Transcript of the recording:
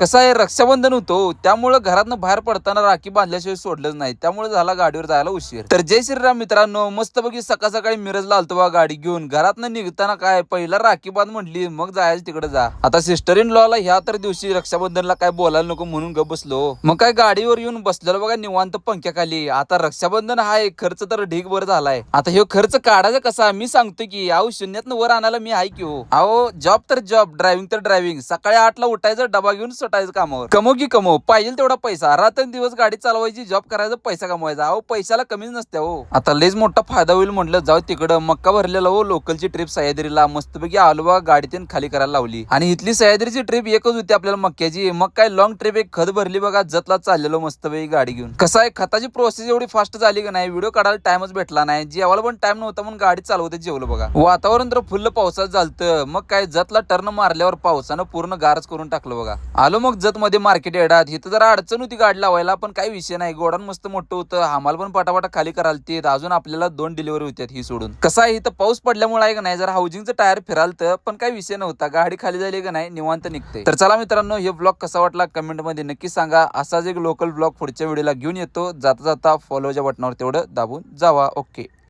कसं आहे रक्षाबंधन होतो त्यामुळे घरातनं बाहेर पडताना राखी बांधल्याशिवाय सोडलंच नाही. त्यामुळे झाला गाडीवर जायला उशीर. तर जय श्रीराम मित्रांनो मस्तपैकी सकाळ सकाळी मिरजला आलतो बा गाडी घेऊन. घरातनं निघताना काय पहिला राखी बांध म्हटली मग जायला तिकडे जा. आता सिस्टर इन लॉला ह्या तर दिवशी रक्षाबंधनला काय बोलायला नको म्हणून ग बसलो. मग काय गाडीवर येऊन बसलेलो बघा निवांत पंख्याखाली. आता रक्षाबंधन हा एक खर्च तर ढीक बर झालाय. आता हे खर्च काढायचा कसा? मी सांगतो की अहो शून्यातनं वर आणायला मी आहे की हो. अहो जॉब तर जॉब ड्रायव्हिंग तर ड्रायव्हिंग. सकाळी आठला उठायचं डबा घेऊन सुटायचं कामावर. कमो की कमो पाहिजे तेवढा पैसा. रात्र दिवस गाडी चालवायची जॉब करायचा पैसा कमवायचा. अहो पैशाला कमीच नसते हो. आता लयच मोठा फायदा होईल म्हटलं जाऊ तिकडं. मक्का भरलेला हो लोकलची ट्रिप सह्याद्रीला. मस्तपैकी आलो बा गाडी खाली करायला लावली. आणि इथली सह्याद्रीची ट्रिप एकच होती आपल्याला मक्क्याची. मग काय लॉंग ट्रिप एक खत भरली बघा जतला चाललेलो मस्तपैकी गाडी घेऊन. कसं आहे खताची प्रोसेस एवढी फास्ट झाली का नाही? व्हिडिओ काढायला टाइमच भेटला नाही. जेवायला पण टाइम नव्हता म्हणून गाडी चालवते जेवलो बघा. वातावरण तर फुल्ल पावसात झालतं. मग काय जतला टर्न मारल्यावर पावसानं पूर्ण गारच करून टाकलं बघा. आलो मग जतमध्ये मार्केट येडात. इथं जरा अडचण होती गाडी लावायला पण काही विषय नाही. गोडान मस्त मोठं होतं. आम्हाला पण पटापटा खाली करायला अजून आपल्याला दोन डिलिव्हरी होत्यात ही सोडून. कसं आहे इथं पाऊस पडल्यामुळे आहे का नाही जरा हाऊसिंगचं टायर फिरालतं पण काही विषय नव्हता. गाडी खाली झाली का नाही निवांत निघते तर चला मित्रांनो हे ब्लॉग कसा वाटला कमेंटमध्ये नक्की सांगा. असाच एक लोकल ब्लॉग पुढच्या व्हिडिओला घेऊन येतो. जाता जाता फॉलोच्या बटनावर तेवढं दाबून जावा. ओके